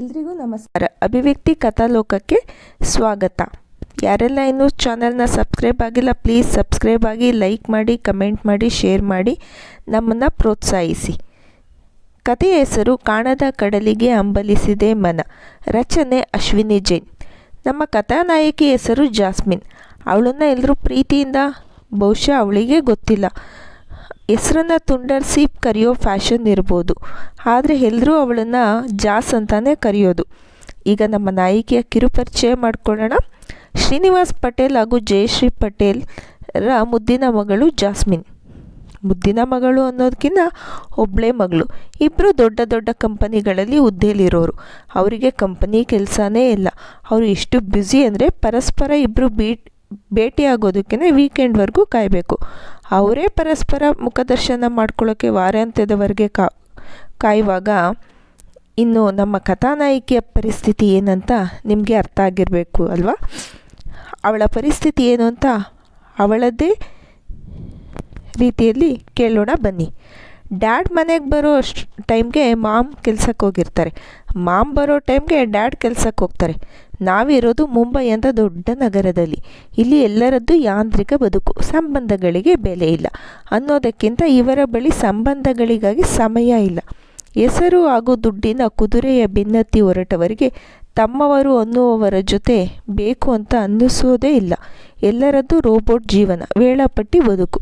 ಎಲ್ರಿಗೂ ನಮಸ್ಕಾರ. ಅಭಿವ್ಯಕ್ತಿ ಕಥಾಲೋಕಕ್ಕೆ ಸ್ವಾಗತ. ಯಾರೆಲ್ಲ ಇನ್ನೂ ಚಾನಲ್ನ ಸಬ್ಸ್ಕ್ರೈಬ್ ಆಗಿಲ್ಲ, ಪ್ಲೀಸ್ ಸಬ್ಸ್ಕ್ರೈಬ್ ಆಗಿ ಲೈಕ್ ಮಾಡಿ, ಕಮೆಂಟ್ ಮಾಡಿ, ಶೇರ್ ಮಾಡಿ ನಮ್ಮನ್ನು ಪ್ರೋತ್ಸಾಹಿಸಿ. ಕಥೆಯ ಹೆಸರು ಕಾಣದ ಕಡಲಿಗೆ ಅಂಬಲಿಸಿದೆ ಮನ. ರಚನೆ ಅಶ್ವಿನಿ ಜೈನ್. ನಮ್ಮ ಕಥಾನಾಯಕಿ ಹೆಸರು ಜಾಸ್ಮಿನ್. ಅವಳನ್ನು ಎಲ್ಲರೂ ಪ್ರೀತಿಯಿಂದ, ಬಹುಶಃ ಅವಳಿಗೆ ಗೊತ್ತಿಲ್ಲ. ಹೆಸರನ್ನು ತುಂಡರಿಸಿ ಕರೆಯೋ ಫ್ಯಾಷನ್ ಇರ್ಬೋದು. ಆದರೆ ಎಲ್ಲರೂ ಅವಳನ್ನು ಜಾಸ್ ಅಂತಾನೆ ಕರೆಯೋದು. ಈಗ ನಮ್ಮ ನಾಯಕಿಯ ಕಿರುಪರಿಚಯ ಮಾಡಿಕೊಳ್ಳೋಣ. ಶ್ರೀನಿವಾಸ್ ಪಟೇಲ್ ಹಾಗೂ ಜಯಶ್ರೀ ಪಟೇಲ್ ರ ಮುದ್ದಿನ ಮಗಳು ಜಾಸ್ಮಿನ್. ಮುದ್ದಿನ ಮಗಳು ಅನ್ನೋದಕ್ಕಿಂತ ಒಬ್ಬಳೇ ಮಗಳು. ಇಬ್ಬರು ದೊಡ್ಡ ದೊಡ್ಡ ಕಂಪನಿಗಳಲ್ಲಿ ಹುದ್ದೆಯಲ್ಲಿರೋರು. ಅವರಿಗೆ ಕಂಪನಿ ಕೆಲಸನೇ ಇಲ್ಲ. ಅವರು ಎಷ್ಟು ಬ್ಯುಸಿ ಅಂದರೆ ಪರಸ್ಪರ ಇಬ್ಬರು ಬೀಟ್ ಭೇಟಿಯಾಗೋದಕ್ಕೆ ವೀಕೆಂಡ್ವರೆಗೂ ಕಾಯಬೇಕು. ಅವರೇ ಪರಸ್ಪರ ಮುಖದರ್ಶನ ಮಾಡ್ಕೊಳ್ಳೋಕ್ಕೆ ವಾರಾಂತ್ಯದವರೆಗೆ ಕಾ, ಕಾಯುವಾಗ ಇನ್ನು ನಮ್ಮ ಕಥಾನಾಯಕಿಯ ಪರಿಸ್ಥಿತಿ ಏನಂತ ನಿಮಗೆ ಅರ್ಥ ಆಗಿರಬೇಕು ಅಲ್ವಾ? ಅವಳ ಪರಿಸ್ಥಿತಿ ಏನು ಅಂತ ಅವಳದ್ದೇ ರೀತಿಯಲ್ಲಿ ಕೇಳೋಣ ಬನ್ನಿ. ಡ್ಯಾಡ್ ಮನೆಗೆ ಬರೋ ಅಷ್ಟು ಟೈಮ್ಗೆ ಮಾಮ್ ಕೆಲ್ಸಕ್ಕೆ ಹೋಗಿರ್ತಾರೆ. ಮಾಮ್ ಬರೋ ಟೈಮ್ಗೆ ಡ್ಯಾಡ್ ಕೆಲ್ಸಕ್ಕೆ ಹೋಗ್ತಾರೆ. ನಾವಿರೋದು ಮುಂಬೈ ಅಂತ ದೊಡ್ಡ ನಗರದಲ್ಲಿ. ಇಲ್ಲಿ ಎಲ್ಲರದ್ದು ಯಾಂತ್ರಿಕ ಬದುಕು, ಸಂಬಂಧಗಳಿಗೆ ಬೆಲೆ ಇಲ್ಲ. ಅನ್ನೋದಕ್ಕಿಂತ ಇವರ ಬಳಿ ಸಂಬಂಧಗಳಿಗಾಗಿ ಸಮಯ ಇಲ್ಲ. ಹೆಸರು ಹಾಗೂ ದುಡ್ಡಿನ ಕುದುರೆಯ ಭಿನ್ನತಿ ಹೊರಟವರಿಗೆ ತಮ್ಮವರು ಅನ್ನುವವರ ಜೊತೆ ಬೇಕು ಅಂತ ಅನ್ನಿಸೋದೇ ಇಲ್ಲ. ಎಲ್ಲರದ್ದು ರೋಬೋಟ್ ಜೀವನ, ವೇಳಾಪಟ್ಟಿ ಬದುಕು.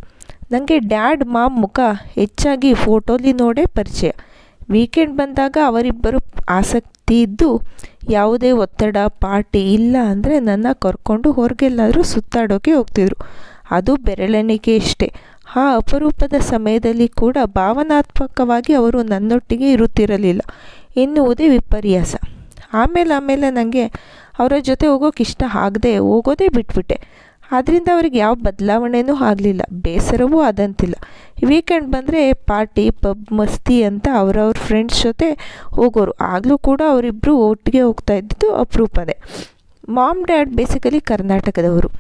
ನನಗೆ ಡ್ಯಾಡ್ ಮಾಮ್ ಮುಖ ಹೆಚ್ಚಾಗಿ ಫೋಟೋಲಿ ನೋಡೇ ಪರಿಚಯ. ವೀಕೆಂಡ್ ಬಂದಾಗ ಅವರಿಬ್ಬರು ಆಸಕ್ತಿ ಇದ್ದು, ಯಾವುದೇ ಒತ್ತಡ, ಪಾರ್ಟಿ ಇಲ್ಲ ಅಂದರೆ ನನ್ನ ಕರ್ಕೊಂಡು ಹೊರಗೆಲ್ಲಾದರೂ ಸುತ್ತಾಡೋಕೆ ಹೋಗ್ತಿದ್ರು. ಅದು ಬೆರಳೆಣಿಕೆ ಇಷ್ಟೇ. ಆ ಅಪರೂಪದ ಸಮಯದಲ್ಲಿ ಕೂಡ ಭಾವನಾತ್ಮಕವಾಗಿ ಅವರು ನನ್ನೊಟ್ಟಿಗೆ ಇರುತ್ತಿರಲಿಲ್ಲ. ಎನ್ನುವುದೇ ವಿಪರ್ಯಾಸ. ಆಮೇಲೆ ಆಮೇಲೆ ನನಗೆ ಅವರ ಜೊತೆ ಹೋಗೋಕೆ ಇಷ್ಟ ಆಗದೆ ಹೋಗೋದೇ ಬಿಟ್ಬಿಟ್ಟೆ. ಆದ್ದರಿಂದ ಅವ್ರಿಗೆ ಯಾವ ಬದಲಾವಣೆಯೂ ಆಗಲಿಲ್ಲ, ಬೇಸರವೂ ಆದಂತಿಲ್ಲ. ವೀಕೆಂಡ್ ಬಂದರೆ ಪಾರ್ಟಿ ಪಬ್ ಮಸ್ತಿ ಅಂತ ಅವರವ್ರ ಫ್ರೆಂಡ್ಸ್ ಜೊತೆ ಹೋಗೋರು. ಆಗಲೂ ಕೂಡ ಅವರಿಬ್ಬರು ಒಟ್ಟಿಗೆ ಹೋಗ್ತಾ ಇದ್ದಿದ್ದು ಅಪರೂಪದೇ ಮಾಮ್ ಡ್ಯಾಡ್ ಬೇಸಿಕಲಿ ಕರ್ನಾಟಕದವರು.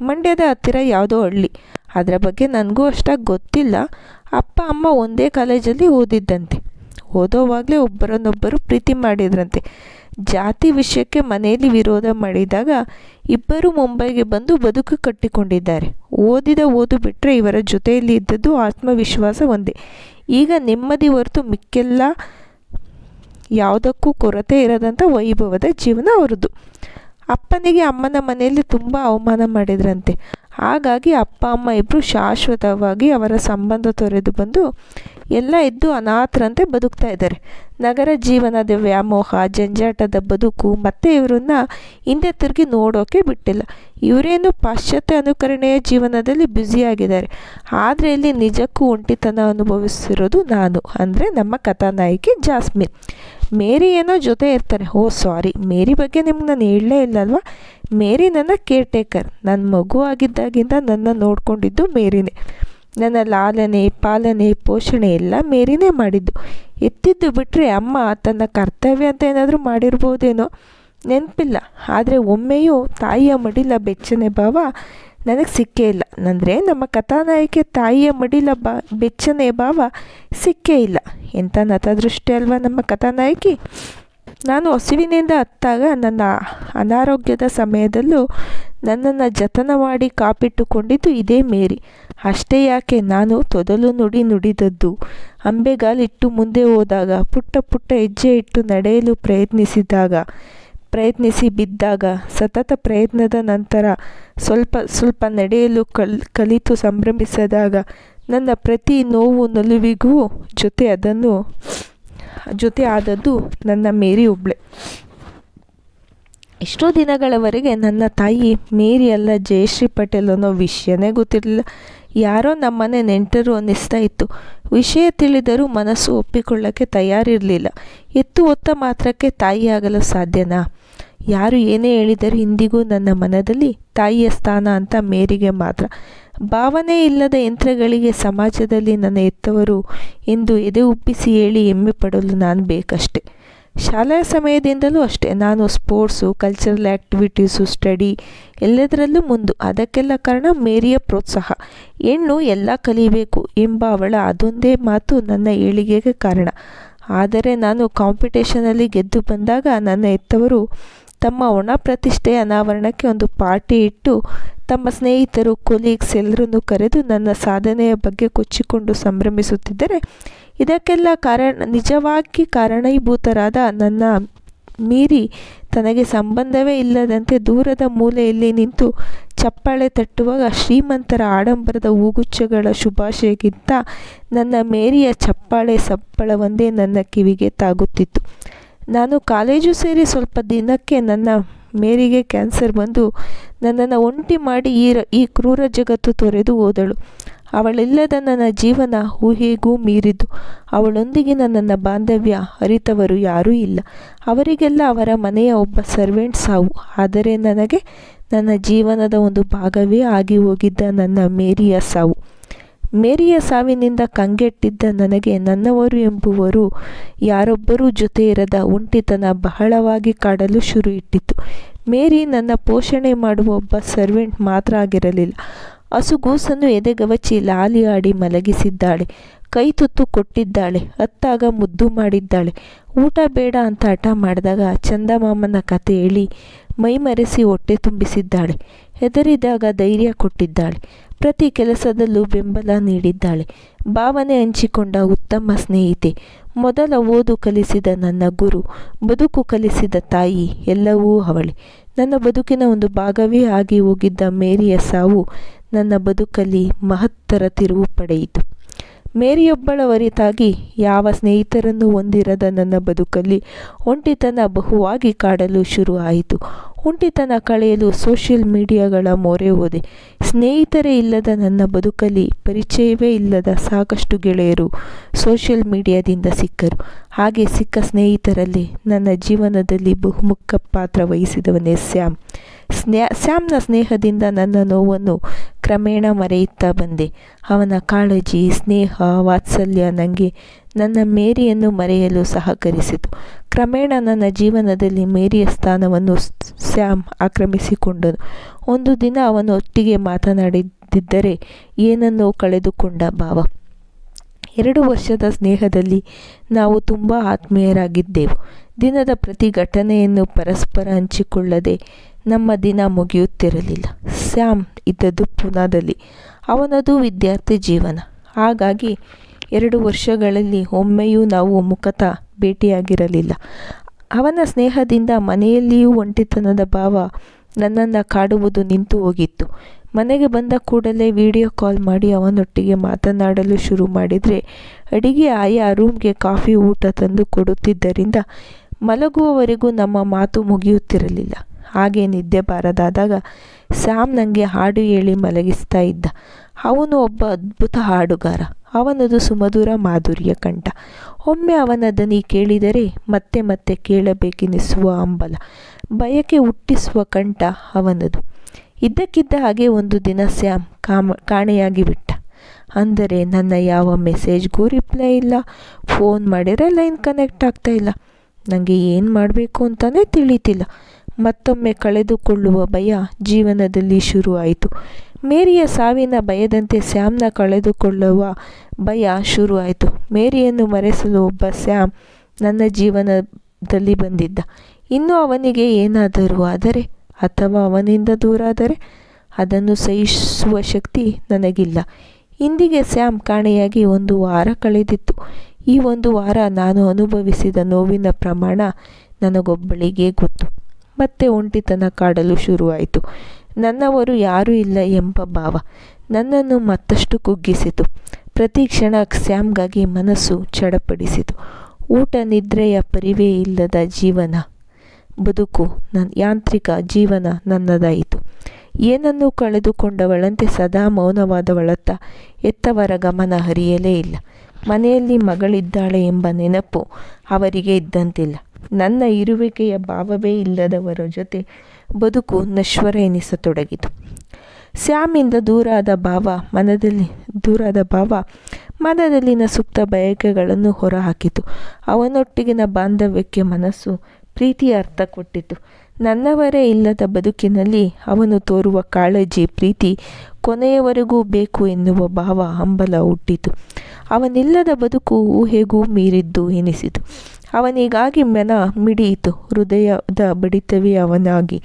ಮಂಡ್ಯದ ಹತ್ತಿರ ಯಾವುದೋ ಹಳ್ಳಿ. ಅದರ ಬಗ್ಗೆ ನನಗೂ ಅಷ್ಟಾಗಿ ಗೊತ್ತಿಲ್ಲ. ಅಪ್ಪ, ಅಮ್ಮ ಒಂದೇ ಕಾಲೇಜಲ್ಲಿ ಓದಿದ್ದಂತೆ. ಓದೋವಾಗಲೇ ಒಬ್ಬರನ್ನೊಬ್ಬರು ಪ್ರೀತಿ ಮಾಡಿದ್ರಂತೆ. ಜಾತಿ ವಿಷಯಕ್ಕೆ ಮನೆಯಲ್ಲಿ ವಿರೋಧ ಮಾಡಿದಾಗ ಇಬ್ಬರು ಮುಂಬೈಗೆ ಬಂದು ಬದುಕು ಕಟ್ಟಿಕೊಂಡಿದ್ದಾರೆ. ಓದಿದ ಓದು ಬಿಟ್ಟರೆ ಇವರ ಜೊತೆಯಲ್ಲಿ ಇದ್ದದ್ದು ಆತ್ಮವಿಶ್ವಾಸ ಒಂದೇ. ಈಗ ನೆಮ್ಮದಿ ಹೊರತು ಮಿಕ್ಕೆಲ್ಲ ಯಾವುದಕ್ಕೂ ಕೊರತೆ ಇರದಂಥ ವೈಭವದ ಜೀವನ ಅವರದ್ದು. ಅಪ್ಪನಿಗೆ ಅಮ್ಮನ ಮನೆಯಲ್ಲಿ ತುಂಬ ಅವಮಾನ ಮಾಡಿದ್ರಂತೆ. ಹಾಗಾಗಿ ಅಪ್ಪ, ಅಮ್ಮ ಇಬ್ಬರು ಶಾಶ್ವತವಾಗಿ ಅವರ ಸಂಬಂಧ ತೊರೆದು ಬಂದು ಎಲ್ಲ ಇದ್ದು ಅನಾಥರಂತೆ ಬದುಕ್ತಾ ಇದ್ದಾರೆ. ನಗರ ಜೀವನದ ವ್ಯಾಮೋಹ ಜಂಜಾಟದ ಬದುಕು ಮತ್ತೆ ಇವರನ್ನ ಹಿಂದೆ ತಿರುಗಿ ನೋಡೋಕೆ ಬಿಟ್ಟಿಲ್ಲ. ಇವರೇನು ಪಾಶ್ಚಾತ್ಯ ಅನುಕರಣೆಯ ಜೀವನದಲ್ಲಿ ಬ್ಯುಸಿಯಾಗಿದ್ದಾರೆ. ಆದರೆ ಇಲ್ಲಿ ನಿಜಕ್ಕೂ ಒಂಟಿತನ ಅನುಭವಿಸಿರೋದು ನಾನು, ಅಂದರೆ ನಮ್ಮ ಕಥಾನಾಯಕಿ ಜಾಸ್ಮಿನ್. ಮೇರಿ ಏನೋ ಜೊತೆ ಇರ್ತಾರೆ. ಓ, ಸಾರಿ. ಮೇರಿ ಬಗ್ಗೆ ನಿಮ್ಗೆ ನಾನು ಹೇಳಲೇ ಇಲ್ಲಲ್ವಾ? ಮೇರಿ ನನ್ನ ಕೇರ್ ಟೇಕರ್ ನನ್ನ ಮಗು ಆಗಿದ್ದಾಗಿಂದ ನನ್ನ ನೋಡಿಕೊಂಡಿದ್ದು ಮೇರಿನೇ. ನನ್ನ ಲಾಲನೆ, ಪಾಲನೆ, ಪೋಷಣೆ ಎಲ್ಲ ಮೇರಿನೇ ಮಾಡಿದ್ದು. ಎತ್ತಿದ್ದು ಬಿಟ್ಟರೆ ಅಮ್ಮ ತನ್ನ ಕರ್ತವ್ಯ ಅಂತ ಏನಾದರೂ ಮಾಡಿರ್ಬೋದೇನೋ ನೆನಪಿಲ್ಲ. ಆದರೆ ಒಮ್ಮೆಯೂ ತಾಯಿಯ ಮಡಿಲ ಬೆಚ್ಚನೆ ಭಾವ ನನಗೆ ಸಿಕ್ಕೇ ಇಲ್ಲ. ಅಂದರೆ ನಮ್ಮ ಕಥಾನಾಯಕಿ ತಾಯಿಯ ಮಡಿಲ ಬಾ, ಬೆಚ್ಚನೆ ಭಾವ ಸಿಕ್ಕೇ ಇಲ್ಲ. ಎಂಥ ನತದೃಷ್ಟಿ ಅಲ್ವಾ ನಮ್ಮ ಕಥಾನಾಯಕಿ? ನಾನು ಹಸಿವಿನಿಂದ ಹತ್ತಾಗ ನನ್ನ ಅನಾರೋಗ್ಯದ ಸಮಯದಲ್ಲೂ ನನ್ನನ್ನು ಜತನ ಮಾಡಿ ಕಾಪಿಟ್ಟುಕೊಂಡಿದ್ದು ಇದೇ ಮೇರಿ. ಅಷ್ಟೇ ಯಾಕೆ? ನಾನು ತೊದಲು ನುಡಿ ನುಡಿದದ್ದು. ಅಂಬೆಗಾಲಿಟ್ಟು ಮುಂದೆ ಹೋದಾಗ, ಪುಟ್ಟ ಪುಟ್ಟ ಹೆಜ್ಜೆ ಇಟ್ಟು ನಡೆಯಲು ಪ್ರಯತ್ನಿಸಿದಾಗ, ಪ್ರಯತ್ನಿಸಿ ಬಿದ್ದಾಗ, ಸತತ ಪ್ರಯತ್ನದ ನಂತರ ಸ್ವಲ್ಪ ಸ್ವಲ್ಪ ನಡೆಯಲು ಕಲ್, ಕಲಿತು ಸಂಭ್ರಮಿಸಿದಾಗ, ನನ್ನ ಪ್ರತಿ ನೋವು, ನಲುವಿಗೂ ಜೊತೆ ಅದನ್ನು ಜೊತೆ ಆದದ್ದು ನನ್ನ ಮೇರಿ ಒಬ್ಬಳೆ ಎಷ್ಟೋ ದಿನಗಳವರೆಗೆ ನನ್ನ ತಾಯಿ ಮೇರಿ ಅಲ್ಲ, ಜಯಶ್ರೀ ಪಟೇಲ್ ಅನ್ನೋ ವಿಷಯನೇ ಗೊತ್ತಿರಲಿಲ್ಲ. ಯಾರೋ ನಮ್ಮನೆ ನೆಂಟರು ಅನ್ನಿಸ್ತಾ ಇತ್ತು. ವಿಷಯ ತಿಳಿದರೂ ಮನಸ್ಸು ಒಪ್ಪಿಕೊಳ್ಳೋಕ್ಕೆ ತಯಾರಿರಲಿಲ್ಲ. ಎತ್ತು ಒತ್ತ ಮಾತ್ರಕ್ಕೆ ತಾಯಿಯಾಗಲು ಸಾಧ್ಯನಾ? ಯಾರು ಏನೇ ಹೇಳಿದರೂ ಇಂದಿಗೂ ನನ್ನ ಮನದಲ್ಲಿ ತಾಯಿಯ ಸ್ಥಾನ ಅಂತ ಮೇರಿಗೆ ಮಾತ್ರ. ಭಾವನೆ ಇಲ್ಲದ ಯಂತ್ರಗಳಿಗೆ ಸಮಾಜದಲ್ಲಿ ನನ್ನ ಎತ್ತವರು ಎಂದು ಎದೆ ಉಪ್ಪಿಸಿ ಹೇಳಿ ಹೆಮ್ಮೆ ಪಡಲು ನಾನು ಬೇಕಷ್ಟೆ. ಶಾಲಾ ಸಮಯದಿಂದಲೂ ಅಷ್ಟೇ. ನಾನು ಸ್ಪೋರ್ಟ್ಸು, ಕಲ್ಚರಲ್ ಆ್ಯಕ್ಟಿವಿಟೀಸು ಸ್ಟಡಿ ಎಲ್ಲದರಲ್ಲೂ ಮುಂದು. ಅದಕ್ಕೆಲ್ಲ ಕಾರಣ ಮೇರಿಯ ಪ್ರೋತ್ಸಾಹ. ಹೆಣ್ಣು ಎಲ್ಲ ಕಲಿಬೇಕು ಎಂಬ ಅವಳ ಅದೊಂದೇ ಮಾತು ನನ್ನ ಏಳಿಗೆಗೆ ಕಾರಣ. ಆದರೆ ನಾನು ಕಾಂಪಿಟೇಷನಲ್ಲಿ ಗೆದ್ದು ಬಂದಾಗ ನನ್ನ ಹೆತ್ತವರು ತಮ್ಮ ಒಣ ಪ್ರತಿಷ್ಠೆಯ ಅನಾವರಣಕ್ಕೆ ಒಂದು ಪಾರ್ಟಿ ಇಟ್ಟು ತಮ್ಮ ಸ್ನೇಹಿತರು ಕೊಲೀಗ್ಸ್ ಎಲ್ಲರನ್ನು ಕರೆದು ನನ್ನ ಸಾಧನೆಯ ಬಗ್ಗೆ ಕೊಚ್ಚಿಕೊಂಡು ಸಂಭ್ರಮಿಸುತ್ತಿದ್ದರೆ ಇದಕ್ಕೆಲ್ಲ ಕಾರಣ, ನಿಜವಾಗಿ ಕಾರಣೀಭೂತರಾದ ನನ್ನ ಮೀರಿ ತನಗೆ ಸಂಬಂಧವೇ ಇಲ್ಲದಂತೆ ದೂರದ ಮೂಲೆಯಲ್ಲಿ ನಿಂತು ಚಪ್ಪಾಳೆ ತಟ್ಟುವಾಗ ಶ್ರೀಮಂತರ ಆಡಂಬರದ ಹೂಗುಚ್ಛಗಳ ಶುಭಾಶಯಗಿಂತ ನನ್ನ ಮೇರಿಯ ಚಪ್ಪಾಳೆ ಸಪ್ಪಳವೊಂದೇ ನನ್ನ ಕಿವಿಗೆ ತಾಗುತ್ತಿತ್ತು. ನಾನು ಕಾಲೇಜು ಸೇರಿ ಸ್ವಲ್ಪ ದಿನಕ್ಕೆ ನನ್ನ ಮೇರಿಗೆ ಕ್ಯಾನ್ಸರ್ ಬಂದು ನನ್ನನ್ನು ಒಂಟಿ ಮಾಡಿ ಈ ಈ ಕ್ರೂರ ಜಗತ್ತು ತೊರೆದು ಹೋದಳು. ಅವಳಿಲ್ಲದ ನನ್ನ ಜೀವನ ಊಹೆಗೂ ಮೀರಿದ್ದು. ಅವಳೊಂದಿಗಿನ ನನ್ನ ಬಾಂಧವ್ಯ ಅರಿತವರು ಯಾರೂ ಇಲ್ಲ. ಅವರಿಗೆಲ್ಲ ಅವರ ಮನೆಯ ಒಬ್ಬ ಸರ್ವೆಂಟ್ ಸಾವು. ಆದರೆ ನನಗೆ ನನ್ನ ಜೀವನದ ಒಂದು ಭಾಗವೇ ಆಗಿ ಹೋಗಿದ್ದ ನನ್ನ ಮೇರಿಯ ಸಾವು. ಮೇರಿಯ ಸಾವಿನಿಂದ ಕಂಗೆಟ್ಟಿದ್ದ ನನಗೆ ನನ್ನವರು ಎಂಬುವರು ಯಾರೊಬ್ಬರೂ ಜೊತೆ ಇರದ ಒಂಟಿತನ ಬಹಳವಾಗಿ ಕಾಡಲು ಶುರು ಇಟ್ಟಿತು ಮೇರಿ ನನ್ನ ಪೋಷಣೆ ಮಾಡುವ ಒಬ್ಬ ಸರ್ವೆಂಟ್ ಮಾತ್ರ ಆಗಿರಲಿಲ್ಲ. ಹಸುಗೂಸನ್ನು ಎದೆಗವಚಿ ಲಾಲಿ ಆಡಿ ಮಲಗಿಸಿದ್ದಾಳೆ. ಕೈ ತುತ್ತು ಕೊಟ್ಟಿದ್ದಾಳೆ. ಅತ್ತಾಗ ಮುದ್ದು ಮಾಡಿದ್ದಾಳೆ. ಊಟ ಬೇಡ ಅಂತ ಹಠ ಮಾಡಿದಾಗ ಚಂದಮಾಮನ ಕತೆ ಹೇಳಿ ಮೈಮರೆಸಿ ಹೊಟ್ಟೆ ತುಂಬಿಸಿದ್ದಾಳೆ. ಹೆದರಿದಾಗ ಧೈರ್ಯ ಕೊಟ್ಟಿದ್ದಾಳೆ. ಪ್ರತಿ ಕೆಲಸದಲ್ಲೂ ಬೆಂಬಲ ನೀಡಿದ್ದಾಳೆ. ಭಾವನೆ ಹಂಚಿಕೊಂಡ ಉತ್ತಮ ಸ್ನೇಹಿತೆ. ಮೊದಲ ಓದು ಕಲಿಸಿದ ನನ್ನ ಗುರು, ಬದುಕು ಕಲಿಸಿದ ತಾಯಿ ಎಲ್ಲವೂ ಅವಳೆ. ನನ್ನ ಬದುಕಿನ ಒಂದು ಭಾಗವೇ ಆಗಿ ಹೋಗಿದ್ದ ಮೇರಿಯ ಸಾವು ನನ್ನ ಬದುಕಲ್ಲಿ ಮಹತ್ತರ ತಿರುವು ಪಡೆಯಿತು. ಮೇರಿಯೊಬ್ಬಳ ಹೊರತಾಗಿ ಯಾವ ಸ್ನೇಹಿತರನ್ನು ಹೊಂದಿರದ ನನ್ನ ಬದುಕಲ್ಲಿ ಒಂಟಿತನ ಬಹುವಾಗಿ ಕಾಡಲು ಶುರು ಆಯಿತು ಒಂಟಿತನ ಕಳೆಯಲು ಸೋಷಿಯಲ್ ಮೀಡಿಯಾಗಳ ಮೊರೆ ಹೋದೆ. ಸ್ನೇಹಿತರೇ ಇಲ್ಲದ ನನ್ನ ಬದುಕಲ್ಲಿ ಪರಿಚಯವೇ ಇಲ್ಲದ ಸಾಕಷ್ಟು ಗೆಳೆಯರು ಸೋಷಿಯಲ್ ಮೀಡಿಯಾದಿಂದ ಸಿಕ್ಕರು. ಹಾಗೆ ಸಿಕ್ಕ ಸ್ನೇಹಿತರಲ್ಲಿ ನನ್ನ ಜೀವನದಲ್ಲಿ ಬಹುಮುಖ ಪಾತ್ರ ವಹಿಸಿದವನೇ ಸ್ಯಾಮ್ ಸ್ನೇಹ ಸ್ಯಾಮ್ನ ಸ್ನೇಹದಿಂದ ನನ್ನ ನೋವನ್ನು ಕ್ರಮೇಣ ಮರೆಯುತ್ತಾ ಬಂದೆ. ಅವನ ಕಾಳಜಿ, ಸ್ನೇಹ, ವಾತ್ಸಲ್ಯ ನನಗೆ ನನ್ನ ಮೇರಿಯನ್ನು ಮರೆಯಲು ಸಹಕರಿಸಿತು. ಕ್ರಮೇಣ ನನ್ನ ಜೀವನದಲ್ಲಿ ಮೇರಿಯ ಸ್ಥಾನವನ್ನು ಸ್ಯಾಮ್ ಆಕ್ರಮಿಸಿಕೊಂಡನು. ಒಂದು ದಿನ ಅವನು ಒಟ್ಟಿಗೆ ಮಾತನಾಡಿದ್ದರೆ ಏನನ್ನೋ ಕಳೆದುಕೊಂಡ ಭಾವ. ಎರಡು ವರ್ಷದ ಸ್ನೇಹದಲ್ಲಿ ನಾವು ತುಂಬ ಆತ್ಮೀಯರಾಗಿದ್ದೆವು. ದಿನದ ಪ್ರತಿ ಘಟನೆಯನ್ನು ಪರಸ್ಪರ ಹಂಚಿಕೊಳ್ಳದೆ ನಮ್ಮ ದಿನ ಮುಗಿಯುತ್ತಿರಲಿಲ್ಲ. ಸ್ಯಾಮ್ ಇದ್ದದ್ದು ಪುನಾದಲ್ಲಿ. ಅವನದು ವಿದ್ಯಾರ್ಥಿ ಜೀವನ. ಹಾಗಾಗಿ ಎರಡು ವರ್ಷಗಳಲ್ಲಿ ಒಮ್ಮೆಯೂ ನಾವು ಮುಖತ ಭೇಟಿಯಾಗಿರಲಿಲ್ಲ. ಅವನ ಸ್ನೇಹದಿಂದ ಮನೆಯಲ್ಲಿಯೂ ಒಂಟಿತನದ ಭಾವ ನನ್ನನ್ನು ಕಾಡುವುದು ನಿಂತು ಹೋಗಿತ್ತು. ಮನೆಗೆ ಬಂದ ಕೂಡಲೇ ವಿಡಿಯೋ ಕಾಲ್ ಮಾಡಿ ಅವನೊಟ್ಟಿಗೆ ಮಾತನಾಡಲು ಶುರು ಮಾಡಿದರೆ, ಅಡಿಗೆ ಆಯಾ ರೂಮ್ಗೆ ಕಾಫಿ, ಊಟ ತಂದು ಕೊಡುತ್ತಿದ್ದರಿಂದ ಮಲಗುವವರೆಗೂ ನಮ್ಮ ಮಾತು ಮುಗಿಯುತ್ತಿರಲಿಲ್ಲ. ಹಾಗೆ ನಿದ್ದೆ ಬಾರದಾದಾಗ ಸ್ಯಾಮ್ ನನಗೆ ಹಾಡು ಹೇಳಿ ಮಲಗಿಸ್ತಾ ಇದ್ದ. ಅವನು ಒಬ್ಬ ಅದ್ಭುತ ಹಾಡುಗಾರ. ಅವನದು ಸುಮಧುರ ಮಾಧುರ್ಯ ಕಂಠ. ಒಮ್ಮೆ ಅವನ ದನಿ ಕೇಳಿದರೆ ಮತ್ತೆ ಮತ್ತೆ ಕೇಳಬೇಕೆನಿಸುವ ಅಂಬಲ ಬಯಕೆ ಹುಟ್ಟಿಸುವ ಕಂಠ ಅವನದು. ಇದ್ದಕ್ಕಿದ್ದ ಹಾಗೆ ಒಂದು ದಿನ ಸ್ಯಾಮ್ ಕಾಮ ಕಾಣೆಯಾಗಿ ಬಿಟ್ಟ ಅಂದರೆ ನನ್ನ ಯಾವ ಮೆಸೇಜ್ಗೂ ರಿಪ್ಲೈ ಇಲ್ಲ, ಫೋನ್ ಮಾಡಿದರೆ ಲೈನ್ ಕನೆಕ್ಟ್ ಆಗ್ತಾ ಇಲ್ಲ. ನನಗೆ ಏನು ಮಾಡಬೇಕು ಅಂತಲೇ ತಿಳಿತಿಲ್ಲ. ಮತ್ತೊಮ್ಮೆ ಕಳೆದುಕೊಳ್ಳುವ ಭಯ ಜೀವನದಲ್ಲಿ ಶುರುವಾಯಿತು. ಮೇರಿಯ ಸಾವಿನ ಭಯದಂತೆ ಸ್ಯಾಮ್ನ ಕಳೆದುಕೊಳ್ಳುವ ಭಯ ಶುರುವಾಯಿತು. ಮೇರಿಯನ್ನು ಮರೆಸಲು ಒಬ್ಬ ಸ್ಯಾಮ್ ನನ್ನ ಜೀವನದಲ್ಲಿ ಬಂದಿದ್ದ. ಇನ್ನು ಅವನಿಗೆ ಏನಾದರೂ ಆದರೆ ಅಥವಾ ಅವನಿಂದ ದೂರಾದರೆ ಅದನ್ನು ಸಹಿಸುವ ಶಕ್ತಿ ನನಗಿಲ್ಲ. ಇಂದಿಗೆ ಸ್ಯಾಮ್ ಕಾಣೆಯಾಗಿ ಒಂದು ವಾರ ಕಳೆದಿತ್ತು. ಈ ಒಂದು ವಾರ ನಾನು ಅನುಭವಿಸಿದ ನೋವಿನ ಪ್ರಮಾಣ ನನಗೊಬ್ಬಳಿಗೆ ಗೊತ್ತು. ಮತ್ತೆ ಒಂಟಿತನ ಕಾಡಲು ಶುರುವಾಯಿತು. ನನ್ನವರು ಯಾರೂ ಇಲ್ಲ ಎಂಬ ಭಾವ ನನ್ನನ್ನು ಮತ್ತಷ್ಟು ಕುಗ್ಗಿಸಿತು. ಪ್ರತಿ ಕ್ಷಣ ಸ್ಯಾಮ್ಗಾಗಿ ಮನಸ್ಸು ಚಡಪಡಿಸಿತು. ಊಟ ನಿದ್ರೆಯ ಪರಿವೇ ಇಲ್ಲದ ಜೀವನ. ಬದುಕು ನನ್ನ ಯಾಂತ್ರಿಕ ಜೀವನ ನನ್ನದಾಯಿತು. ಏನನ್ನು ಕಳೆದುಕೊಂಡವಳಂತೆ ಸದಾ ಮೌನವಾದವಳತ್ತ ಎತ್ತವರ ಗಮನ ಹರಿಯಲೇ ಇಲ್ಲ. ಮನೆಯಲ್ಲಿ ಮಗಳಿದ್ದಾಳೆ ಎಂಬ ನೆನಪು ಅವರಿಗೆ ಇದ್ದಂತಿಲ್ಲ. ನನ್ನ ಇರುವಿಕೆಯ ಭಾವವೇ ಇಲ್ಲದವರ ಜೊತೆ ಬದುಕು ನಶ್ವರ ಎನಿಸತೊಡಗಿತು. ಸ್ಯಾಮಿಂದ ದೂರಾದ ಭಾವ ಮನದಲ್ಲಿ, ದೂರಾದ ಭಾವ ಮನದಲ್ಲಿನ ಸುಪ್ತ ಬಯಕೆಗಳನ್ನು ಹೊರಹಾಕಿತು. ಅವನೊಟ್ಟಿಗಿನ ಬಾಂಧವ್ಯಕ್ಕೆ ಮನಸ್ಸು ಪ್ರೀತಿಯ ಅರ್ಥ ಕೊಟ್ಟಿತು. ನನ್ನವರೇ ಇಲ್ಲದ ಬದುಕಿನಲ್ಲಿ ಅವನು ತೋರುವ ಕಾಳಜಿ, ಪ್ರೀತಿ ಕೊನೆಯವರೆಗೂ ಬೇಕು ಎನ್ನುವ ಭಾವ ಹಂಬಲ ಹುಟ್ಟಿತು. ಅವನಿಲ್ಲದ ಬದುಕು ಊಹೆಗೂ ಮೀರಿದ್ದು ಎನಿಸಿತು. ಅವನಿಗಾಗಿ ಮನ ಮಿಡಿಯಿತು. ಹೃದಯದ ಬಡಿತವೇ ಅವನಾಗಿ.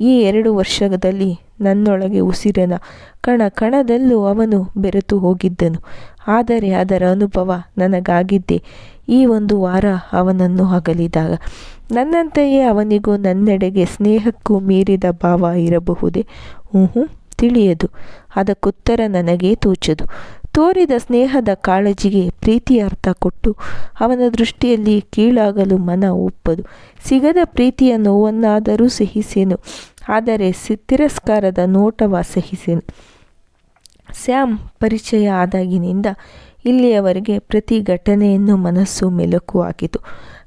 ಈ ಎರಡು ವರ್ಷದಲ್ಲಿ ನನ್ನೊಳಗೆ ಉಸಿರನ ಕಣ ಕಣದಲ್ಲೂ ಅವನು ಬೆರೆತು ಹೋಗಿದ್ದನು. ಆದರೆ ಅದರ ಅನುಭವ ನನಗಾಗಿದ್ದೆ. ಈ ಒಂದು ವಾರ ಅವನನ್ನು ಅಗಲಿದಾಗ ನನ್ನಂತೆಯೇ ಅವನಿಗೂ ನನ್ನೆಡೆಗೆ ಸ್ನೇಹಕ್ಕೂ ಮೀರಿದ ಭಾವ ಇರಬಹುದೇ? ಹ್ಞೂ ತಿಳಿಯದು. ಅದಕ್ಕುತ್ತರ ನನಗೇ ತೋಚದು. ತೋರಿದ ಸ್ನೇಹದ ಕಾಳಜಿಗೆ ಪ್ರೀತಿಯ ಅರ್ಥ ಕೊಟ್ಟು ಅವನ ದೃಷ್ಟಿಯಲ್ಲಿ ಕೀಳಾಗಲು ಮನ ಒಪ್ಪದು. ಸಿಗದ ಪ್ರೀತಿಯ ನೋವನ್ನಾದರೂ ಸಹಿಸೇನು. ಆದರೆ ಸಿ ತಿರಸ್ಕಾರದ ನೋಟವ ಸಹಿಸೇನು. ಸ್ಯಾಮ್ ಪರಿಚಯ ಆದಾಗಿನಿಂದ ಇಲ್ಲಿಯವರೆಗೆ ಪ್ರತಿ ಘಟನೆಯನ್ನು ಮನಸ್ಸು ಮೆಲುಕು ಹಾಕಿತು.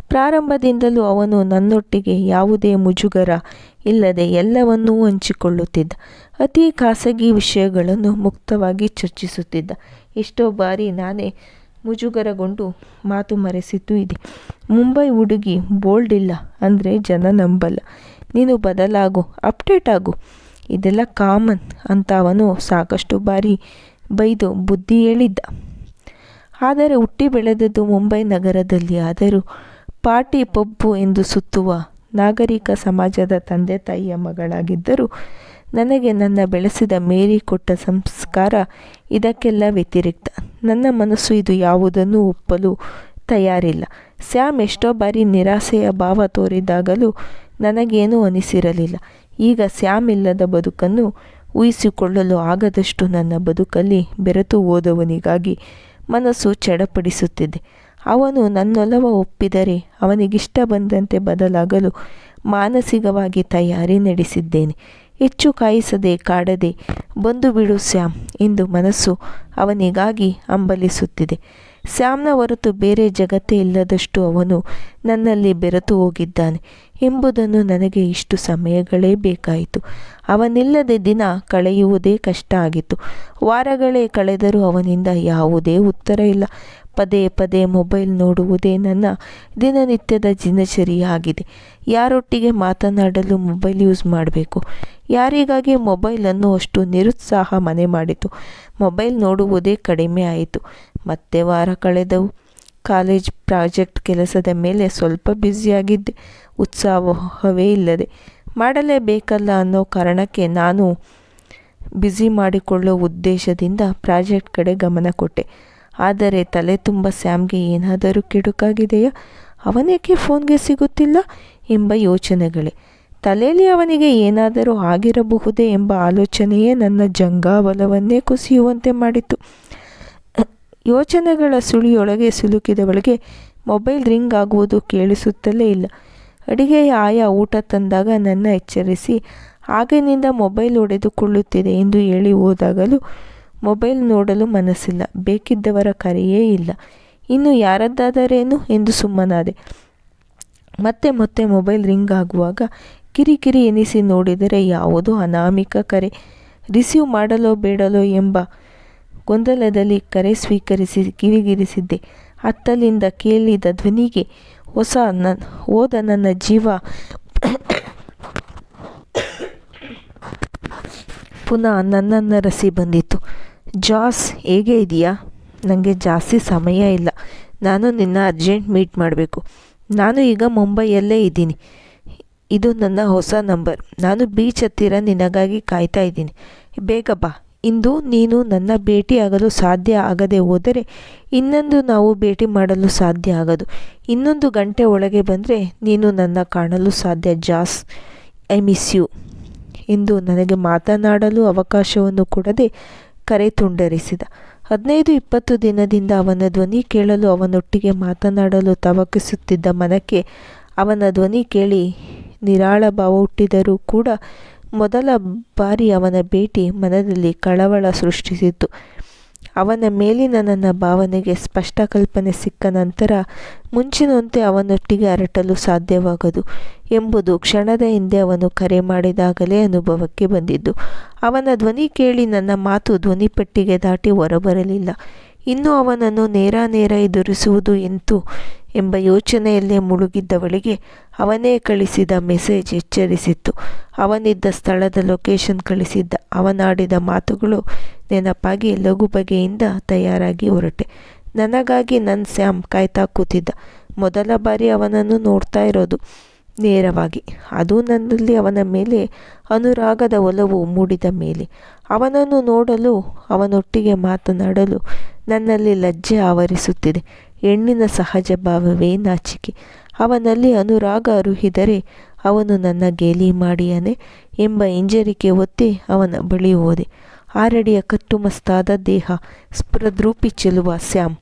ಪ್ರಾರಂಭದಿಂದಲೂ ಅವನು ನನ್ನೊಟ್ಟಿಗೆ ಯಾವುದೇ ಮುಜುಗರ ಇಲ್ಲದೆ ಎಲ್ಲವನ್ನೂ ಹಂಚಿಕೊಳ್ಳುತ್ತಿದ್ದ. ಅತಿ ಖಾಸಗಿ ವಿಷಯಗಳನ್ನು ಮುಕ್ತವಾಗಿ ಚರ್ಚಿಸುತ್ತಿದ್ದ. ಎಷ್ಟೋ ಬಾರಿ ನಾನೇ ಮುಜುಗರಗೊಂಡು ಮಾತು ಮರೆಸಿದ್ದು ಇದೆ. ಮುಂಬೈ ಹುಡುಗಿ ಬೋಲ್ಡ್ ಇಲ್ಲ ಅಂದರೆ ಜನ ನಂಬಲ್ಲ. ನೀನು ಬದಲಾಗು, ಅಪ್ಡೇಟ್ ಆಗು. ಇದೆಲ್ಲ ಕಾಮನ್ ಅಂತ ಅವನು ಸಾಕಷ್ಟು ಬಾರಿ ಬೈದು ಬುದ್ಧಿ ಹೇಳಿದ್ದ. ಆದರೆ ಹುಟ್ಟಿ ಬೆಳೆದದ್ದು ಮುಂಬೈ ನಗರದಲ್ಲಿ. ಆದರೂ ಪಾರ್ಟಿ ಪಬ್ಬು ಎಂದು ಸುತ್ತುವ ನಾಗರಿಕ ಸಮಾಜದ ತಂದೆ ತಾಯಿಯ ಮಗಳಾಗಿದ್ದರೂ ನನಗೆ ನನ್ನ ಬೆಳೆಸಿದ ಮೇರಿ ಕೊಟ್ಟ ಸಂಸ್ಕಾರ ಇದಕ್ಕೆಲ್ಲ ವ್ಯತಿರಿಕ್ತ. ನನ್ನ ಮನಸ್ಸು ಇದು ಯಾವುದನ್ನು ಒಪ್ಪಲು ತಯಾರಿಲ್ಲ. ಸ್ಯಾಮ್ ಎಷ್ಟೋ ಬಾರಿ ನಿರಾಸೆಯ ಭಾವ ತೋರಿದಾಗಲೂ ನನಗೇನೂ ಅನಿಸಿರಲಿಲ್ಲ. ಈಗ ಸ್ಯಾಮ್ ಇಲ್ಲದ ಬದುಕನ್ನು ಊಹಿಸಿಕೊಳ್ಳಲು ಆಗದಷ್ಟು ನನ್ನ ಬದುಕಲ್ಲಿ ಬೆರೆತು ಹೋದವನಿಗಾಗಿ ಮನಸ್ಸು ಚಡಪಡಿಸುತ್ತಿದೆ. ಅವನು ನನ್ನೊಲವ ಒಪ್ಪಿದರೆ ಅವನಿಗಿಷ್ಟ ಬಂದಂತೆ ಬದಲಾಗಲು ಮಾನಸಿಕವಾಗಿ ತಯಾರಿ ನಡೆಸಿದ್ದೇನೆ. ಹೆಚ್ಚು ಕಾಯಿಸದೆ ಕಾಡದೆ ಬಂದು ಬಿಡು ಸ್ಯಾಮ್ ಎಂದು ಮನಸ್ಸು ಅವನಿಗಾಗಿ ಅಂಬಲಿಸುತ್ತಿದೆ ಸ್ಯಾಮ್ನ ಹೊರತು ಬೇರೆ ಜಗತ್ತೇ ಇಲ್ಲದಷ್ಟು ಅವನು ನನ್ನಲ್ಲಿ ಬೆರೆತು ಹೋಗಿದ್ದಾನೆ. ಎಂಬುದನ್ನು ನನಗೆ ಇಷ್ಟು ಸಮಯಗಳೇ ಬೇಕಾಯಿತು. ಅವನಿಲ್ಲದೆ ದಿನ ಕಳೆಯುವುದೇ ಕಷ್ಟ ಆಗಿತ್ತು. ವಾರಗಳೇ ಕಳೆದರೂ ಅವನಿಂದ ಯಾವುದೇ ಉತ್ತರ ಇಲ್ಲ. ಪದೇ ಪದೇ ಮೊಬೈಲ್ ನೋಡುವುದೇ ನನ್ನ ದಿನನಿತ್ಯದ ದಿನಚರಿಯಾಗಿದೆ. ಯಾರೊಟ್ಟಿಗೆ ಮಾತನಾಡಲು ಮೊಬೈಲ್ ಯೂಸ್ ಮಾಡಬೇಕು? ಯಾರಿಗಾಗಿ ಮೊಬೈಲನ್ನು ಅಷ್ಟು ನಿರುತ್ಸಾಹ ಮನೆ ಮಾಡಿತು? ಮೊಬೈಲ್ ನೋಡುವುದೇ ಕಡಿಮೆ ಆಯಿತು. ಮತ್ತೆ ವಾರ ಕಳೆದವು. ಕಾಲೇಜ್ ಪ್ರಾಜೆಕ್ಟ್ ಕೆಲಸದ ಮೇಲೆ ಸ್ವಲ್ಪ ಬ್ಯುಸಿಯಾಗಿದ್ದೆ. ಉತ್ಸಾಹವೇ ಇಲ್ಲದೆ. ಮಾಡಲೇಬೇಕಲ್ಲ ಅನ್ನೋ ಕಾರಣಕ್ಕೆ ನಾನು ಬ್ಯುಸಿ ಮಾಡಿಕೊಳ್ಳೋ ಉದ್ದೇಶದಿಂದ ಪ್ರಾಜೆಕ್ಟ್ ಕಡೆ ಗಮನ ಕೊಟ್ಟೆ. ಆದರೆ ತಲೆ ತುಂಬ ಸ್ಯಾಮ್ಗೆ ಏನಾದರೂ ಕೆಡುಕಾಗಿದೆಯಾ? ಅವನೇಕೆ ಫೋನ್ಗೆ ಸಿಗುತ್ತಿಲ್ಲ ಎಂಬ ಯೋಚನೆಗಳೇ. ತಲೆಯಲ್ಲಿ ಅವನಿಗೆ ಏನಾದರೂ ಆಗಿರಬಹುದೇ ಎಂಬ ಆಲೋಚನೆಯೇ ನನ್ನ ಜಂಗಾಬಲವನ್ನೇ ಕುಸಿಯುವಂತೆ ಮಾಡಿತು. ಯೋಚನೆಗಳ ಸುಳಿಯೊಳಗೆ ಸಿಲುಕಿದವಳಿಗೆ ಮೊಬೈಲ್ ರಿಂಗ್ ಆಗುವುದು ಕೇಳಿಸುತ್ತಲೇ ಇಲ್ಲ. ಅಡಿಗೆಯ ಆಯ ಊಟ ತಂದಾಗ ನನ್ನ ಎಚ್ಚರಿಸಿ ಆಗಿನಿಂದ ಮೊಬೈಲ್ ಹೊಡೆದುಕೊಳ್ಳುತ್ತಿದೆ ಎಂದು ಹೇಳಿ ಹೋದಾಗಲೂ ಮೊಬೈಲ್ ನೋಡಲು ಮನಸ್ಸಿಲ್ಲ. ಬೇಕಿದ್ದವರ ಕರೆಯೇ ಇಲ್ಲ. ಇನ್ನು ಯಾರದ್ದಾದರೇನು? ಎಂದು ಸುಮ್ಮನಾದೆ. ಮತ್ತೆ ಮತ್ತೆ ಮೊಬೈಲ್ ರಿಂಗ್ ಆಗುವಾಗ ಕಿರಿಕಿರಿ ಎನಿಸಿ ನೋಡಿದರೆ ಯಾವುದೋ ಅನಾಮಿಕ ಕರೆ. ರಿಸೀವ್ ಮಾಡಲೋ ಬೇಡಲೋ ಎಂಬ ಗೊಂದಲದಲ್ಲಿ ಕರೆ ಸ್ವೀಕರಿಸಿ ಕಿವಿಗಿರಿಸಿದ್ದೆ. ಅತ್ತಲಿಂದ ಕೇಳಿದ ಧ್ವನಿಗೆ ಹೊಸ ನನ್ನ ಹೋದ ನನ್ನ ಜೀವ ಪುನಃ ನನ್ನನ್ನರಸಿ ಬಂದಿತು ಜಾಸ್, ಹೇಗೆ ಇದೆಯಾ? ನನಗೆ ಜಾಸ್ತಿ ಸಮಯ ಇಲ್ಲ. ನಾನು ನಿನ್ನ ಅರ್ಜೆಂಟ್ ಮೀಟ್ ಮಾಡಬೇಕು. ನಾನು ಈಗ ಮುಂಬೈಯಲ್ಲೇ ಇದ್ದೀನಿ. ಇದು ನನ್ನ ಹೊಸ ನಂಬರ್. ನಾನು ಬೀಚ್ ಹತ್ತಿರ ನಿನಗಾಗಿ ಕಾಯ್ತಾ ಇದ್ದೀನಿ. ಬೇಗ ಬಾ. ಇಂದು ನೀನು ನನ್ನ ಭೇಟಿಯಾಗಲು ಸಾಧ್ಯ ಆಗದೆ ಹೋದರೆ ಇನ್ನೊಂದು ನಾವು ಭೇಟಿ ಮಾಡಲು ಸಾಧ್ಯ ಆಗದು. ಇನ್ನೊಂದು ಗಂಟೆ ಒಳಗೆ ಬಂದರೆ ನೀನು ನನ್ನ ಕಾಣಲು ಸಾಧ್ಯ, ಜಾಸ್, ಐ ಮಿಸ್ ಯು. ಎಂದು ನನಗೆ ಮಾತನಾಡಲು ಅವಕಾಶವನ್ನು ಕೊಡದೆ ಕರೆ ತುಂಡರಿಸಿದ. ಹದಿನೈದು ಇಪ್ಪತ್ತು ದಿನದಿಂದ ಅವನ ಧ್ವನಿ ಕೇಳಲು ಅವನೊಟ್ಟಿಗೆ ಮಾತನಾಡಲು ತವಕಿಸುತ್ತಿದ್ದ ಮನಕ್ಕೆ ಅವನ ಧ್ವನಿ ಕೇಳಿ ನಿರಾಳ ಭಾವ ಹುಟ್ಟಿದರೂ ಕೂಡ ಮೊದಲ ಬಾರಿ ಅವನ ಭೇಟಿ ಮನದಲ್ಲಿ ಕಳವಳ ಸೃಷ್ಟಿಸಿತು ಅವನ ಮೇಲಿನ ನನ್ನ ಭಾವನೆಗೆ ಸ್ಪಷ್ಟ ಕಲ್ಪನೆ ಸಿಕ್ಕ ನಂತರ ಮುಂಚಿನಂತೆ ಅವನೊಟ್ಟಿಗೆ ಅರಟಲು ಸಾಧ್ಯವಾಗದು ಎಂಬುದು ಕ್ಷಣದ ಹಿಂದೆ ಅವನು ಕರೆ ಮಾಡಿದಾಗಲೇ ಅನುಭವಕ್ಕೆ ಬಂದಿದ್ದು. ಅವನ ಧ್ವನಿ ಕೇಳಿ ನನ್ನ ಮಾತು ಧ್ವನಿಪೆಟ್ಟಿಗೆ ದಾಟಿ ಹೊರಬರಲಿಲ್ಲ. ಇನ್ನು ಅವನನ್ನು ನೇರ ನೇರ ಎದುರಿಸುವುದು ಎಂತು ಎಂಬ ಯೋಚನೆಯಲ್ಲೇ ಮುಳುಗಿದ್ದವಳಿಗೆ ಅವನೇ ಕಳಿಸಿದ ಮೆಸೇಜ್ ಎಚ್ಚರಿಸಿತ್ತು. ಅವನಿದ್ದ ಸ್ಥಳದ ಲೊಕೇಶನ್ ಕಳಿಸಿದ್ದ. ಅವನಾಡಿದ ಮಾತುಗಳು ನೆನಪಾಗಿ ಲಘು ಬಗೆಯಿಂದ ತಯಾರಾಗಿ ಹೊರಟೆ. ನನಗಾಗಿ ನನ್ನ ಸ್ಯಾಮ್ ಕಾಯ್ತಾ ಕೂತಿದ್ದ. ಮೊದಲ ಬಾರಿ ಅವನನ್ನು ನೋಡ್ತಾ ಇರೋದು. ನೇರವಾಗಿ. ಅದು ನನ್ನಲ್ಲಿ ಅವನ ಮೇಲೆ ಅನುರಾಗದ ಒಲವು ಮೂಡಿದ ಮೇಲೆ. ಅವನನ್ನು ನೋಡಲು, ಅವನೊಟ್ಟಿಗೆ ಮಾತನಾಡಲು ನನ್ನಲ್ಲಿ ಲಜ್ಜೆ ಆವರಿಸುತ್ತಿದೆ. ಹೆಣ್ಣಿನ ಸಹಜ ಭಾವವೇ ನಾಚಿಕೆ. ಅವನಲ್ಲಿ ಅನುರಾಗ ಅರುಹಿದರೆ ಅವನು ನನ್ನ ಗೇಲಿ ಮಾಡಿಯನೆ ಎಂಬ ಹಿಂಜರಿಕೆ ಒತ್ತಿ ಅವನ ಬಳಿ ಹೋದೆ. ಆರಡಿಯ ಕಟ್ಟುಮಸ್ತಾದ ದೇಹ ಸ್ಪೃದ್ರೂಪಿ ಚೆಲುವ ಸ್ಯಾಮ್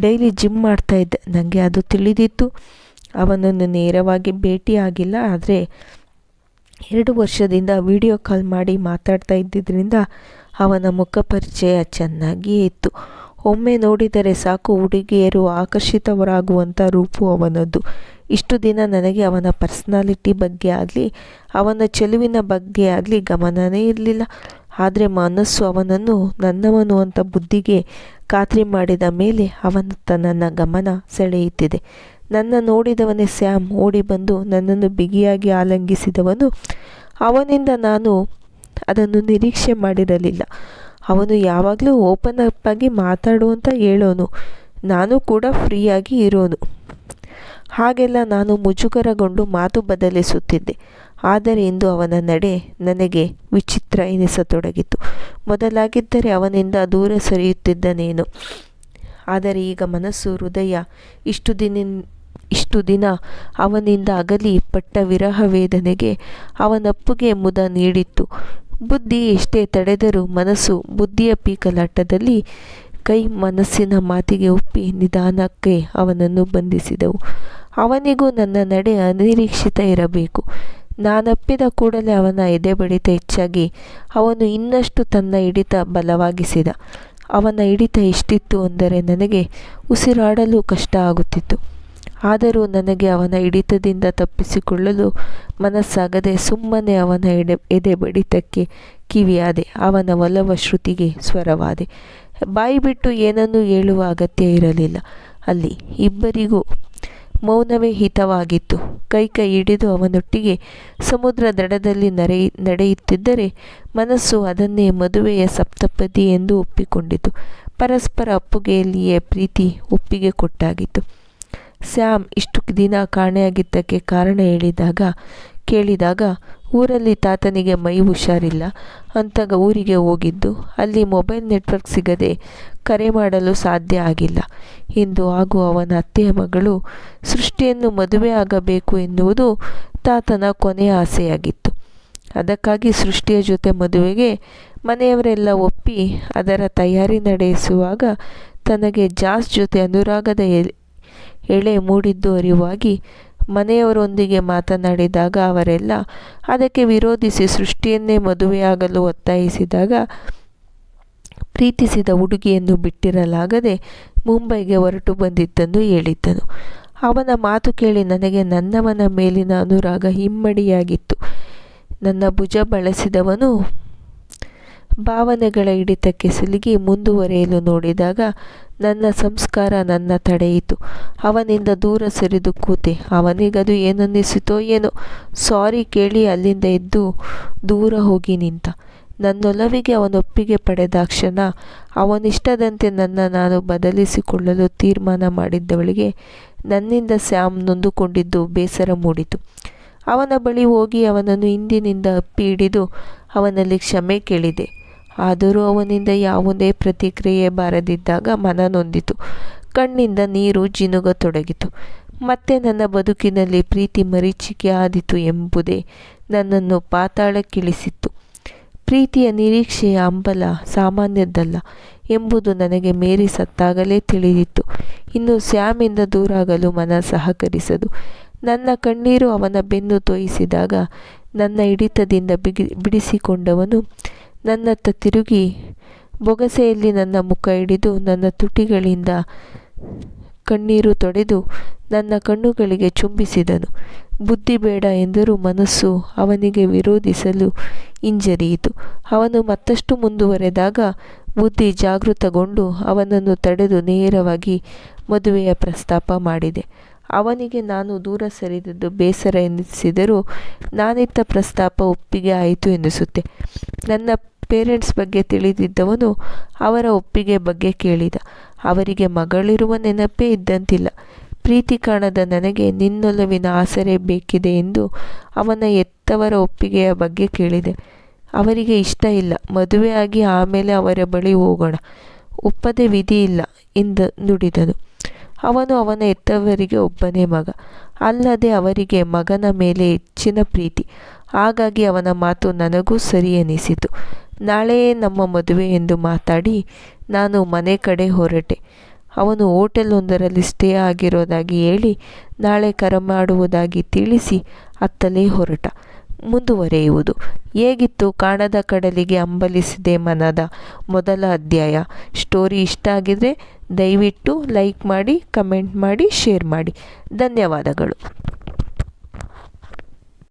ಡೈಲಿ ಜಿಮ್ ಮಾಡ್ತಾ ಇದ್ದೆ. ನನಗೆ ಅದು ತಿಳಿದಿತ್ತು. ಅವನನ್ನು ನೇರವಾಗಿ ಭೇಟಿಯಾಗಿಲ್ಲ, ಆದರೆ ಎರಡು ವರ್ಷದಿಂದ ವಿಡಿಯೋ ಕಾಲ್ ಮಾಡಿ ಮಾತಾಡ್ತಾ ಇದ್ದಿದ್ದರಿಂದ ಅವನ ಮುಖ ಪರಿಚಯ ಚೆನ್ನಾಗಿಯೇ ಇತ್ತು. ಒಮ್ಮೆ ನೋಡಿದರೆ ಸಾಕು ಹುಡುಗಿಯರು ಆಕರ್ಷಿತವರಾಗುವಂಥ ರೂಪು ಅವನದ್ದು. ಇಷ್ಟು ದಿನ ನನಗೆ ಅವನ ಪರ್ಸ್ನಾಲಿಟಿ ಬಗ್ಗೆ ಆಗಲಿ, ಅವನ ಚೆಲುವಿನ ಬಗ್ಗೆ ಆಗಲಿ ಗಮನವೇ ಇರಲಿಲ್ಲ. ಆದರೆ ಮನಸ್ಸು ಅವನನ್ನು, ನನ್ನವನು ಅಂತ ಬುದ್ಧಿಗೆ ಖಾತ್ರಿ ಮಾಡಿದ ಮೇಲೆ ಅವನತ್ತ ನನ್ನ ಗಮನ ಸೆಳೆಯುತ್ತಿದೆ. ನನ್ನ ನೋಡಿದವನೇ ಸ್ಯಾಮ್ ಓಡಿ ಬಂದು ನನ್ನನ್ನು ಬಿಗಿಯಾಗಿ ಆಲಂಗಿಸಿದವನು. ಅವನಿಂದ ನಾನು ಅದನ್ನು ನಿರೀಕ್ಷೆ ಮಾಡಿರಲಿಲ್ಲ. ಅವನು ಯಾವಾಗಲೂ ಓಪನ್ ಅಪ್ ಆಗಿ ಮಾತಾಡು ಅಂತ ಹೇಳೋನು. ನಾನು ಕೂಡ ಫ್ರೀಯಾಗಿ ಇರೋನು. ಹಾಗೆಲ್ಲ ನಾನು ಮುಜುಗರಗೊಂಡು ಮಾತು ಬದಲಿಸುತ್ತಿದ್ದೆ. ಆದರೆ ಇಂದು ಅವನ ನಡೆ ನನಗೆ ವಿಚಿತ್ರ ಎನಿಸತೊಡಗಿತು. ಮೊದಲಾಗಿದ್ದರೆ ಅವನಿಂದ ದೂರ ಸರಿಯುತ್ತಿದ್ದನೇನು ಆದರೆ ಈಗ ಮನಸ್ಸು, ಹೃದಯ ಇಷ್ಟು ದಿನ ಇಷ್ಟು ದಿನ ಅವನಿಂದ ಅಗಲಿ ಪಟ್ಟ ವಿರಹ ವೇದನೆಗೆ ಅವನಪ್ಪುಗೆ ಮುದ ನೀಡಿತ್ತು. ಬುದ್ಧಿ ಎಷ್ಟೇ ತಡೆದರೂ ಮನಸ್ಸು ಬುದ್ಧಿಯ ಪೀಕಲಾಟದಲ್ಲಿ ಕೈ ಮನಸ್ಸಿನ ಮಾತಿಗೆ ಒಪ್ಪಿ ನಿಧಾನಕ್ಕೆ ಅವನನ್ನು ಬಂಧಿಸಿದವು. ಅವನಿಗೂ ನನ್ನ ನಡೆ ಅನಿರೀಕ್ಷಿತ ಇರಬೇಕು. ನಾನಪ್ಪಿದ ಕೂಡಲೇ ಅವನ ಎದೆ ಬಡಿತ ಹೆಚ್ಚಾಗಿ ಅವನು ಇನ್ನಷ್ಟು ತನ್ನ ಹಿಡಿತ ಬಲವಾಗಿಸಿದ. ಅವನ ಹಿಡಿತ ಎಷ್ಟಿತ್ತು ಅಂದರೆ ನನಗೆ ಉಸಿರಾಡಲು ಕಷ್ಟ ಆಗುತ್ತಿತ್ತು. ಆದರೂ ನನಗೆ ಅವನ ಹಿಡಿತದಿಂದ ತಪ್ಪಿಸಿಕೊಳ್ಳಲು ಮನಸ್ಸಾಗದೆ ಸುಮ್ಮನೆ ಅವನ ಎಡೆ, ಎದೆ ಬಡಿತಕ್ಕೆ ಕಿವಿಯಾದೆ, ಅವನ ಒಲವ ಶ್ರುತಿಗೆ ಸ್ವರವಾದೆ. ಬಾಯಿ ಬಿಟ್ಟು ಏನನ್ನೂ ಹೇಳುವ ಅಗತ್ಯ ಇರಲಿಲ್ಲ. ಅಲ್ಲಿ ಇಬ್ಬರಿಗೂ ಮೌನವೇ ಹಿತವಾಗಿತ್ತು. ಕೈ ಕೈ ಹಿಡಿದು ಅವನೊಟ್ಟಿಗೆ ಸಮುದ್ರ ದಡದಲ್ಲಿ ನಡೆ ನಡೆಯುತ್ತಿದ್ದರೆ ಮನಸ್ಸು ಅದನ್ನೇ ಮದುವೆಯ ಸಪ್ತಪದಿ ಎಂದು ಒಪ್ಪಿಕೊಂಡಿತು. ಪರಸ್ಪರ ಅಪ್ಪುಗೆಯಲ್ಲಿಯೇ ಪ್ರೀತಿ ಒಪ್ಪಿಗೆ ಕೊಟ್ಟಾಗಿತ್ತು. ಸ್ಯಾಮ್ ಇಷ್ಟು ದಿನ ಕಾಣೆಯಾಗಿದ್ದಕ್ಕೆ ಕಾರಣ ಹೇಳಿದಾಗ, ಕೇಳಿದಾಗ, ಊರಲ್ಲಿ ತಾತನಿಗೆ ಮೈ ಹುಷಾರಿಲ್ಲ. ಅಂತಾಗ ಊರಿಗೆ ಹೋಗಿದ್ದು, ಅಲ್ಲಿ ಮೊಬೈಲ್ ನೆಟ್ವರ್ಕ್ ಸಿಗದೆ ಕರೆ ಮಾಡಲು ಸಾಧ್ಯ ಆಗಿಲ್ಲ. ಇಂದು ಹಾಗೂ ಅವನ ಅತ್ತೆಯ ಮಗಳು ಸೃಷ್ಟಿಯನ್ನು ಮದುವೆ ಆಗಬೇಕು ಎನ್ನುವುದು ತಾತನ ಕೊನೆಯ ಆಸೆಯಾಗಿತ್ತು. ಅದಕ್ಕಾಗಿ ಸೃಷ್ಟಿಯ ಜೊತೆ ಮದುವೆಗೆ ಮನೆಯವರೆಲ್ಲ ಒಪ್ಪಿ ಅದರ ತಯಾರಿ ನಡೆಸುವಾಗ ತನಗೆ ಜಾಸ್ ಜೊತೆ ಅನುರಾಗದ ಎಳೆ ಮೂಡಿದ್ದು ಅರಿವಾಗಿ ಮನೆಯವರೊಂದಿಗೆ ಮಾತನಾಡಿದಾಗ ಅವರೆಲ್ಲ ಅದಕ್ಕೆ ವಿರೋಧಿಸಿ ಸೃಷ್ಟಿಯನ್ನೇ ಮದುವೆಯಾಗಲು ಒತ್ತಾಯಿಸಿದಾಗ ಪ್ರೀತಿಸಿದ ಹುಡುಗಿಯನ್ನು ಬಿಟ್ಟಿರಲಾಗದೆ ಮುಂಬೈಗೆ ಹೊರಟು ಬಂದಿದ್ದನ್ನು ಹೇಳಿದ್ದನು. ಅವನ ಮಾತು ಕೇಳಿ ನನಗೆ ನನ್ನವನ ಮೇಲಿನ ಅನುರಾಗ ಹಿಮ್ಮಡಿಯಾಗಿತ್ತು. ನನ್ನ ಭುಜ ಬಳಸಿದವನು ಭಾವನೆಗಳ ಹಿಡಿತಕ್ಕೆ ಸಿಲುಗಿ ಮುಂದುವರೆಯಲು ನೋಡಿದಾಗ ನನ್ನ ಸಂಸ್ಕಾರ ನನ್ನ ತಡೆಯಿತು. ಅವನಿಂದ ದೂರ ಸರಿದು ಕೂತೆ. ಅವನಿಗದು ಏನನ್ನಿಸಿತೋ ಏನೋ. ಸಾರಿ ಕೇಳಿ ಅಲ್ಲಿಂದ ಎದ್ದು ದೂರ ಹೋಗಿ ನಿಂತ. ನನ್ನೊಲವಿಗೆ ಅವನೊಪ್ಪಿಗೆ ಪಡೆದಾಕ್ಷಣ ಅವನಿಷ್ಟದಂತೆ ನನ್ನ ನಾನು ಬದಲಿಸಿಕೊಳ್ಳಲು ತೀರ್ಮಾನ ಮಾಡಿದ್ದವಳಿಗೆ ನನ್ನಿಂದ ಸ್ಯಾಮ್ ನೊಂದುಕೊಂಡಿದ್ದು ಬೇಸರ ಮೂಡಿತು. ಅವನ ಬಳಿ ಹೋಗಿ ಅವನನ್ನು ಹಿಂದಿನಿಂದ ಅಪ್ಪಿ ಹಿಡಿದು ಅವನಲ್ಲಿ ಕ್ಷಮೆ ಕೇಳಿದೆ. ಆದರೂ ಅವನಿಂದ ಯಾವುದೇ ಪ್ರತಿಕ್ರಿಯೆ ಬಾರದಿದ್ದಾಗ ಮನ ನೊಂದಿತು. ಕಣ್ಣಿಂದ ನೀರು ಜಿನುಗತೊಡಗಿತು. ಮತ್ತೆ ನನ್ನ ಬದುಕಿನಲ್ಲಿ ಪ್ರೀತಿ ಮರೀಚಿಕೆ ಆದಿತು ಎಂಬುದೇ ನನ್ನನ್ನು ಪಾತಾಳಕ್ಕಿಳಿಸಿತ್ತು. ಪ್ರೀತಿಯ ನಿರೀಕ್ಷೆಯ ಅಂಬಲ ಸಾಮಾನ್ಯದ್ದಲ್ಲ ಎಂಬುದು ನನಗೆ ಮೇರಿ ಸತ್ತಾಗಲೇ ತಿಳಿದಿತ್ತು. ಇನ್ನು ಸ್ಯಾಮಿಂದ ದೂರಾಗಲು ಮನ ಸಹಕರಿಸದು. ನನ್ನ ಕಣ್ಣೀರು ಅವನ ಬೆನ್ನು ತೋಯಿಸಿದಾಗ ನನ್ನ ಹಿಡಿತದಿಂದ ಬಿಗಿ, ಬಿಡಿಸಿಕೊಂಡವನು ನನ್ನತ್ತ ತಿರುಗಿ ಬೊಗಸೆಯಲ್ಲಿ ನನ್ನ ಮುಖ ಹಿಡಿದು ನನ್ನ ತುಟಿಗಳಿಂದ ಕಣ್ಣೀರು ತೊಡೆದು ನನ್ನ ಕಣ್ಣುಗಳಿಗೆ ಚುಂಬಿಸಿದನು. ಬುದ್ಧಿ ಬೇಡ ಎಂದರೂ ಮನಸ್ಸು ಅವನಿಗೆ ವಿರೋಧಿಸಲು ಹಿಂಜರಿಯಿತು. ಅವನು ಮತ್ತಷ್ಟು ಮುಂದುವರೆದಾಗ ಬುದ್ಧಿ ಜಾಗೃತಗೊಂಡು ಅವನನ್ನು ತಡೆದು ನೇರವಾಗಿ ಮದುವೆಯ ಪ್ರಸ್ತಾಪ ಮಾಡಿದೆ. ಅವನಿಗೆ ನಾನು ದೂರ ಸರಿದದ್ದು ಬೇಸರ ಎನಿಸಿದರೂ ನಾನಿತ್ತ ಪ್ರಸ್ತಾಪ ಒಪ್ಪಿಗೆ ಆಯಿತು ಎನಿಸುತ್ತೆ. ನನ್ನ ಪೇರೆಂಟ್ಸ್ ಬಗ್ಗೆ ತಿಳಿದಿದ್ದವನು ಅವರ ಒಪ್ಪಿಗೆ ಬಗ್ಗೆ ಕೇಳಿದ. ಅವರಿಗೆ ಮಗಳಿರುವ ನೆನಪೇ ಇದ್ದಂತಿಲ್ಲ. ಪ್ರೀತಿ ಕಾಣದ ನನಗೆ ನಿನ್ನೊಲವಿನ ಆಸರೆ ಬೇಕಿದೆ ಎಂದು ಅವನ ಎತ್ತವರ ಒಪ್ಪಿಗೆಯ ಬಗ್ಗೆ ಕೇಳಿದೆ. ಅವರಿಗೆ ಇಷ್ಟ ಇಲ್ಲ. ಮದುವೆಯಾಗಿ ಆಮೇಲೆ ಅವರ ಬಳಿ ಹೋಗೋಣ. ಒಪ್ಪದೆ ವಿಧಿ ಇಲ್ಲ ಎಂದು ನುಡಿದನು. ಅವನು ಅವನ ಹೆತ್ತವರಿಗೆ ಒಬ್ಬನೇ ಮಗ, ಅಲ್ಲದೆ ಅವರಿಗೆ ಮಗನ ಮೇಲೆ ಹೆಚ್ಚಿನ ಪ್ರೀತಿ. ಹಾಗಾಗಿ ಅವನ ಮಾತು ನನಗೂ ಸರಿ ಅನಿಸಿತು. ನಾಳೆಯೇ ನಮ್ಮ ಮದುವೆ ಎಂದು ಮಾತಾಡಿ ನಾನು ಮನೆ ಕಡೆ ಹೊರಟೆ. ಅವನು ಹೋಟೆಲೊಂದರಲ್ಲಿ ಸ್ಟೇ ಆಗಿರೋದಾಗಿ ಹೇಳಿ ನಾಳೆ ಕರೆ ಮಾಡುವುದಾಗಿ ತಿಳಿಸಿ ಅತ್ತಲೇ ಹೊರಟ. ಮುಂದುವರೆಯುವುದು. ಹೇಗಿತ್ತು ಕಾಣದ ಕಡಲಿಗೆ ಅಂಬಲಿಸಿದೆ ಮನದ ಮೊದಲ ಅಧ್ಯಾಯ. ಸ್ಟೋರಿ ಇಷ್ಟ ಆಗಿದರೆ ದಯವಿಟ್ಟು ಲೈಕ್ ಮಾಡಿ, ಕಮೆಂಟ್ ಮಾಡಿ, ಶೇರ್ ಮಾಡಿ. ಧನ್ಯವಾದಗಳು.